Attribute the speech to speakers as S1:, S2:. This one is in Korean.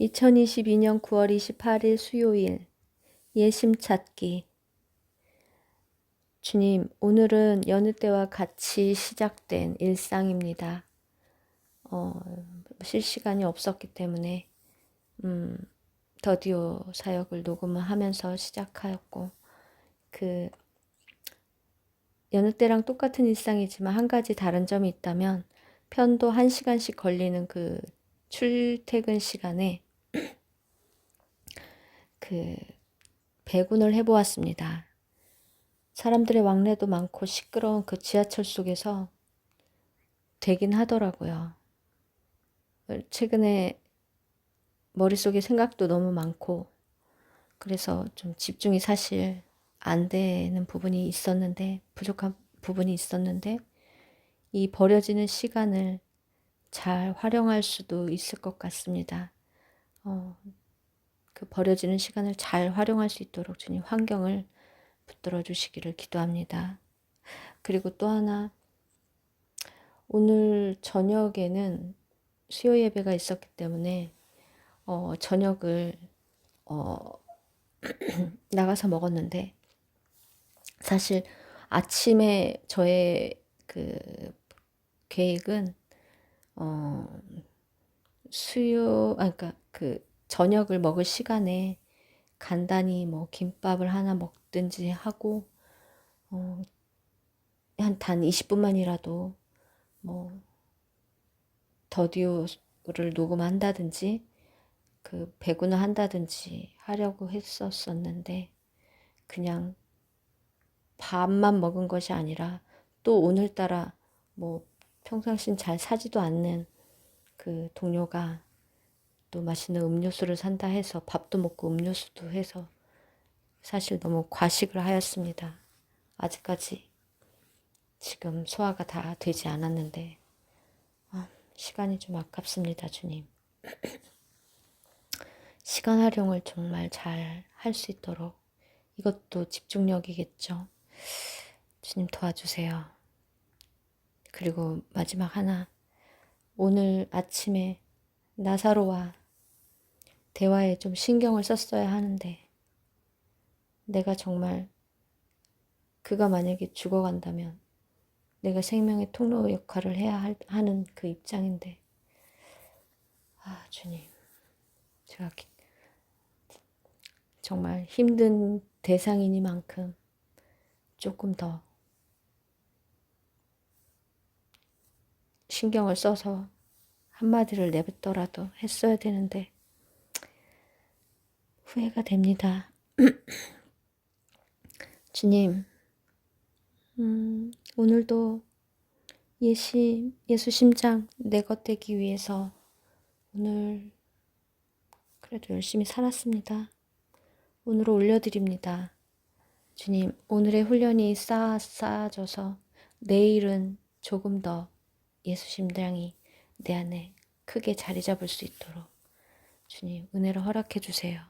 S1: 2022년 9월 28일 수요일 예심 찾기 주님, 오늘은 여느 때와 같이 시작된 일상입니다. 어, 실시간이 없었기 때문에 음, 더디오 사역을 녹음을 하면서 시작하였고 그 여느 때랑 똑같은 일상이지만 한 가지 다른 점이 있다면 편도 한 시간씩 걸리는 그 출퇴근 시간에 그 배군을 해보았습니다. 사람들의 왕래도 많고 시끄러운 그 지하철 속에서 되긴 하더라고요. 최근에 머릿속에 생각도 너무 많고 그래서 좀 집중이 사실 안 되는 부분이 있었는데 부족한 부분이 있었는데 이 버려지는 시간을 잘 활용할 수도 있을 것 같습니다. 어, 그 버려지는 시간을 잘 활용할 수 있도록 주님 환경을 붙들어 주시기를 기도합니다. 그리고 또 하나 오늘 저녁에는 수요 예배가 있었기 때문에 어, 저녁을 어, 나가서 먹었는데 사실 아침에 저의 그 계획은 어, 수요, 아, 그러니까 그 저녁을 먹을 시간에 간단히 뭐 김밥을 하나 먹든지 하고 어, 한단 20분만이라도 뭐 더디오를 녹음한다든지 그 배구나 한다든지 하려고 했었었는데 그냥 밥만 먹은 것이 아니라 또 오늘따라 뭐 평상시 잘 사지도 않는 그 동료가 또 맛있는 음료수를 산다 해서 밥도 먹고 음료수도 해서 사실 너무 과식을 하였습니다. 아직까지 지금 소화가 다 되지 않았는데 아, 시간이 좀 아깝습니다, 주님. 시간 활용을 정말 잘 할 수 있도록 이것도 집중력이겠죠. 주님 도와주세요. 그리고 마지막 하나. 오늘 아침에 나사로와 대화에 좀 신경을 썼어야 하는데 내가 정말 그가 만약에 죽어간다면 내가 생명의 통로 역할을 해야 하는 그 입장인데. 아 주님. 제가 정말 힘든 대상이니만큼 조금 더 신경을 써서 한마디를 내뱉더라도 했어야 되는데 후회가 됩니다. 주님, 음, 오늘도 예시, 예수 심장 내것 되기 위해서 오늘 그래도 열심히 살았습니다. 오늘 올려드립니다. 주님, 오늘의 훈련이 쌓아, 쌓아져서 내일은 조금 더 예수 심장이 내 안에 크게 자리 잡을 수 있도록 주님 은혜를 허락해 주세요.